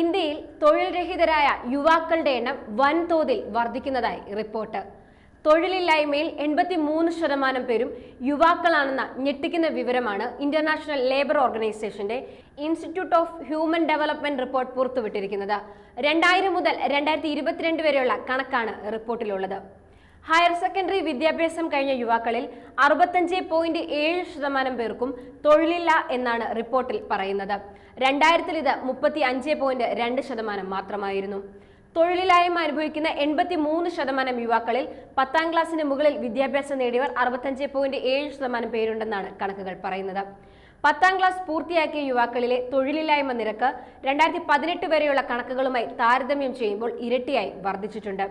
ഇന്ത്യയിൽ തൊഴിൽ രഹിതരായ യുവാക്കളുടെ എണ്ണം വൻതോതിൽ വർദ്ധിക്കുന്നതായി റിപ്പോർട്ട്. തൊഴിലില്ലായ്മയിൽ എൺപത്തി മൂന്ന് ശതമാനം പേരും യുവാക്കളാണെന്ന ഞെട്ടിക്കുന്ന വിവരമാണ് ഇന്റർനാഷണൽ ലേബർ ഓർഗനൈസേഷന്റെ Institute of Human Development report പുറത്തുവിട്ടിരിക്കുന്നത്. രണ്ടായിരം മുതൽ രണ്ടായിരത്തി വരെയുള്ള കണക്കാണ് റിപ്പോർട്ടിലുള്ളത്. ഹയർ സെക്കൻഡറി വിദ്യാഭ്യാസം കഴിഞ്ഞ യുവാക്കളിൽ അറുപത്തഞ്ച് പോയിന്റ് ഏഴ് ശതമാനം പേർക്കും തൊഴിലില്ല എന്നാണ് റിപ്പോർട്ടിൽ പറയുന്നത്. രണ്ടായിരത്തിൽ ഇത് മുപ്പത്തി അഞ്ച് പോയിന്റ് രണ്ട് ശതമാനം മാത്രമായിരുന്നു. തൊഴിലില്ലായ്മ അനുഭവിക്കുന്ന എൺപത്തി മൂന്ന് ശതമാനം യുവാക്കളിൽ പത്താം ക്ലാസ്സിന് മുകളിൽ വിദ്യാഭ്യാസം നേടിയവർ അറുപത്തഞ്ച് പോയിന്റ് ഏഴ് ശതമാനം പേരുണ്ടെന്നാണ് കണക്കുകൾ പറയുന്നത്. പത്താം ക്ലാസ് പൂർത്തിയാക്കിയ യുവാക്കളിലെ തൊഴിലില്ലായ്മ നിരക്ക് രണ്ടായിരത്തി പതിനെട്ട് വരെയുള്ള കണക്കുകളുമായി താരതമ്യം ചെയ്യുമ്പോൾ ഇരട്ടിയായി വർദ്ധിച്ചിട്ടുണ്ട്.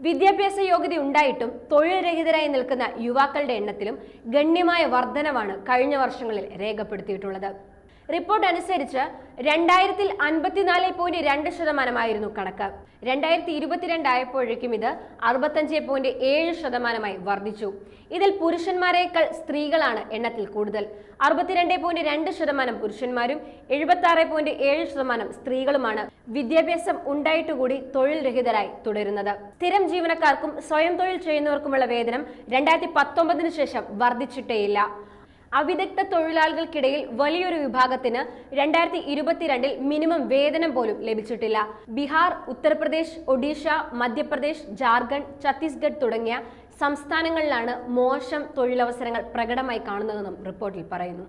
വിദ്യാഭ്യാസ യോഗ്യത ഉണ്ടായിട്ടും തൊഴിൽ രഹിതരായി നിൽക്കുന്ന യുവാക്കളുടെ എണ്ണത്തിലും ഗണ്യമായ വർധനവാണ് കഴിഞ്ഞ വർഷങ്ങളിൽ രേഖപ്പെടുത്തിയിട്ടുള്ളത്. റിപ്പോർട്ട് അനുസരിച്ച് രണ്ടായിരത്തിൽ അൻപത്തിനാല് പോയിന്റ് രണ്ട് ശതമാനമായിരുന്നു കണക്ക്. രണ്ടായിരത്തി ഇരുപത്തിരണ്ട് ആയപ്പോഴേക്കും ഇത് അറുപത്തഞ്ച് പോയിന്റ് ഏഴ് ശതമാനമായി വർദ്ധിച്ചു. ഇതിൽ പുരുഷന്മാരെക്കാൾ സ്ത്രീകളാണ് എണ്ണത്തിൽ കൂടുതൽ. അറുപത്തിരണ്ട് പോയിന്റ് രണ്ട് ശതമാനം പുരുഷന്മാരും എഴുപത്തി ആറ് പോയിന്റ് ഏഴ് ശതമാനം സ്ത്രീകളുമാണ് വിദ്യാഭ്യാസം ഉണ്ടായിട്ടുകൂടി തൊഴിൽ രഹിതരായി തുടരുന്നത്. സ്ഥിരം ജീവനക്കാർക്കും സ്വയം തൊഴിൽ ചെയ്യുന്നവർക്കുമുള്ള വേതനം രണ്ടായിരത്തി പത്തൊമ്പതിനു ശേഷം വർദ്ധിച്ചിട്ടേയില്ല. അവിദഗ്ധ തൊഴിലാളികൾക്കിടയിൽ വലിയൊരു വിഭാഗത്തിന് രണ്ടായിരത്തി ഇരുപത്തിരണ്ടിൽ മിനിമം വേതനം പോലും ലഭിച്ചിട്ടില്ല. ബീഹാർ ഉത്തർപ്രദേശ് ഒഡീഷ മധ്യപ്രദേശ് ജാർഖണ്ഡ് ഛത്തീസ്ഗഡ് തുടങ്ങിയ സംസ്ഥാനങ്ങളിലാണ് മോശം തൊഴിലവസരങ്ങൾ പ്രകടമായി കാണുന്നതെന്നും റിപ്പോർട്ടിൽ പറയുന്നു.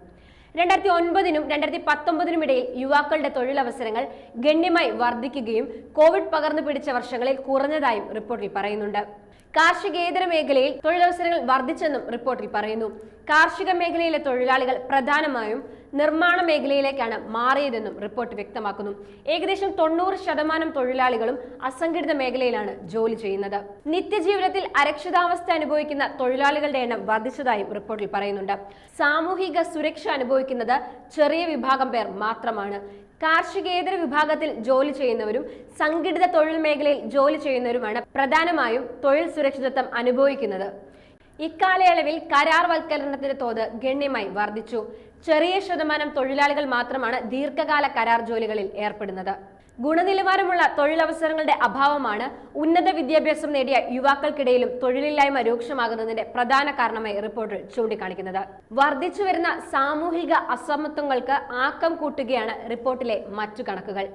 രണ്ടായിരത്തി ഒൻപതിനും രണ്ടായിരത്തി പത്തൊമ്പതിനും ഇടയിൽ യുവാക്കളുടെ തൊഴിലവസരങ്ങൾ ഗണ്യമായി വർദ്ധിക്കുകയും കോവിഡ് പകർന്നു പിടിച്ച വർഷങ്ങളിൽ കുറഞ്ഞതായും റിപ്പോർട്ടിൽ പറയുന്നുണ്ട്. കാർഷികേതര മേഖലയിൽ തൊഴിലവസരങ്ങൾ വർദ്ധിച്ചെന്നും റിപ്പോർട്ടിൽ പറയുന്നു. കാർഷിക മേഖലയിലെ തൊഴിലാളികൾ പ്രധാനമായും നിർമ്മാണ മേഖലയിലേക്കാണ് മാറിയതെന്നും റിപ്പോർട്ട് വ്യക്തമാക്കുന്നു. ഏകദേശം തൊണ്ണൂറ് ശതമാനം തൊഴിലാളികളും അസംഘടിത മേഖലയിലാണ് ജോലി ചെയ്യുന്നത്. നിത്യജീവിതത്തിൽ അരക്ഷിതാവസ്ഥ അനുഭവിക്കുന്ന തൊഴിലാളികളുടെ എണ്ണം വർദ്ധിച്ചതായും റിപ്പോർട്ടിൽ പറയുന്നുണ്ട്. സാമൂഹിക സുരക്ഷ അനുഭവിക്കുന്നത് ചെറിയ വിഭാഗം പേർ മാത്രമാണ്. കാർഷികേതര വിഭാഗത്തിൽ ജോലി ചെയ്യുന്നവരും സംഘടിത തൊഴിൽ മേഖലയിൽ ജോലി ചെയ്യുന്നവരുമാണ് പ്രധാനമായും തൊഴിൽ സുരക്ഷിതത്വം അനുഭവിക്കുന്നത്. ഇക്കാലയളവിൽ കരാർവൽക്കരണത്തിന്റെ തോത് ഗണ്യമായി വർദ്ധിച്ചു. ചെറിയ ശതമാനം തൊഴിലാളികൾ മാത്രമാണ് ദീർഘകാല കരാർ ജോലികളിൽ ഏർപ്പെടുന്നത്. ഗുണനിലവാരമുള്ള തൊഴിലവസരങ്ങളുടെ അഭാവമാണ് ഉന്നത വിദ്യാഭ്യാസം നേടിയ യുവാക്കൾക്കിടയിലും തൊഴിലില്ലായ്മ രൂക്ഷമാകുന്നതിന്റെ പ്രധാന കാരണമായി റിപ്പോർട്ടിൽ ചൂണ്ടിക്കാണിക്കുന്നത്. വർദ്ധിച്ചു വരുന്ന സാമൂഹിക അസമത്വങ്ങൾക്ക് ആക്കം കൂട്ടുകയാണ് റിപ്പോർട്ടിലെ മറ്റു കണക്കുകൾ.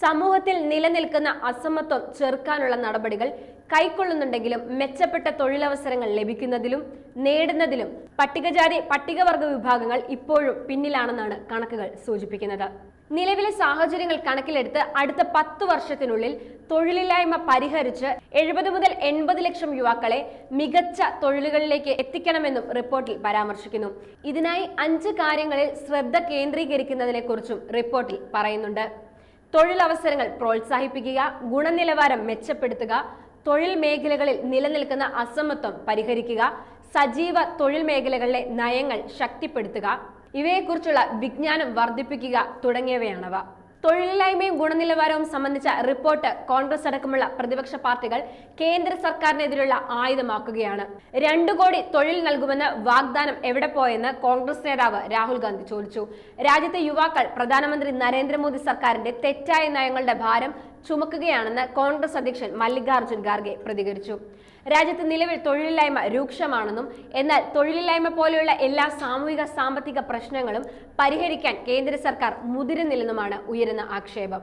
സമൂഹത്തിൽ നിലനിൽക്കുന്ന അസമത്വം ചെറുക്കാനുള്ള നടപടികൾ കൈക്കൊള്ളുന്നുണ്ടെങ്കിലും മെച്ചപ്പെട്ട തൊഴിലവസരങ്ങൾ ലഭിക്കുന്നതിലും നേടുന്നതിലും പട്ടികജാതി പട്ടികവർഗ വിഭാഗങ്ങൾ ഇപ്പോഴും പിന്നിലാണെന്നാണ് കണക്കുകൾ സൂചിപ്പിക്കുന്നത്. നിലവിലെ സാഹചര്യങ്ങൾ കണക്കിലെടുത്ത് അടുത്ത പത്തു വർഷത്തിനുള്ളിൽ തൊഴിലില്ലായ്മ പരിഹരിച്ച് എഴുപത് മുതൽ എൺപത് ലക്ഷം യുവാക്കളെ മികച്ച തൊഴിലുകളിലേക്ക് എത്തിക്കണമെന്നും റിപ്പോർട്ടിൽ പരാമർശിക്കുന്നു. ഇതിനായി അഞ്ച് കാര്യങ്ങളിൽ ശ്രദ്ധ കേന്ദ്രീകരിക്കുന്നതിനെ കുറിച്ചും റിപ്പോർട്ടിൽ പറയുന്നുണ്ട്. തൊഴിലവസരങ്ങൾ പ്രോത്സാഹിപ്പിക്കുക ഗുണനിലവാരം മെച്ചപ്പെടുത്തുക തൊഴിൽ മേഖലകളിൽ നിലനിൽക്കുന്ന അസമത്വം പരിഹരിക്കുക സജീവ തൊഴിൽ മേഖലകളിലെ നയങ്ങൾ ശക്തിപ്പെടുത്തുക ഇവയെക്കുറിച്ചുള്ള വിജ്ഞാനം വർദ്ധിപ്പിക്കുക തുടങ്ങിയവയാണവ. തൊഴിലില്ലായ്മയും ഗുണനിലവാരവും സംബന്ധിച്ച റിപ്പോർട്ട് കോൺഗ്രസ് അടക്കമുള്ള പ്രതിപക്ഷ പാർട്ടികൾ കേന്ദ്ര സർക്കാരിനെതിരെയുള്ള ആയുധമാക്കുകയാണ്. രണ്ടു കോടി തൊഴിൽ നൽകുമെന്ന് വാഗ്ദാനം എവിടെ പോയെന്ന് കോൺഗ്രസ് നേതാവ് രാഹുൽ ഗാന്ധി ചോദിച്ചു. രാജ്യത്തെ യുവാക്കൾ പ്രധാനമന്ത്രി നരേന്ദ്രമോദി സർക്കാരിന്റെ തെറ്റായ നയങ്ങളുടെ ഭാരം ചുമക്കുകയാണെന്ന് കോൺഗ്രസ് അധ്യക്ഷൻ മല്ലികാർജുൻ ഖാർഗെ പ്രതികരിച്ചു. രാജ്യത്ത് നിലവിൽ തൊഴിലില്ലായ്മ രൂക്ഷമാണെന്നും എന്നാൽ തൊഴിലില്ലായ്മ പോലെയുള്ള എല്ലാ സാമൂഹിക സാമ്പത്തിക പ്രശ്നങ്ങളും പരിഹരിക്കാൻ കേന്ദ്ര സർക്കാർ മുതിരുന്നില്ലെന്നുമാണ് ഉയരുന്ന ആക്ഷേപം.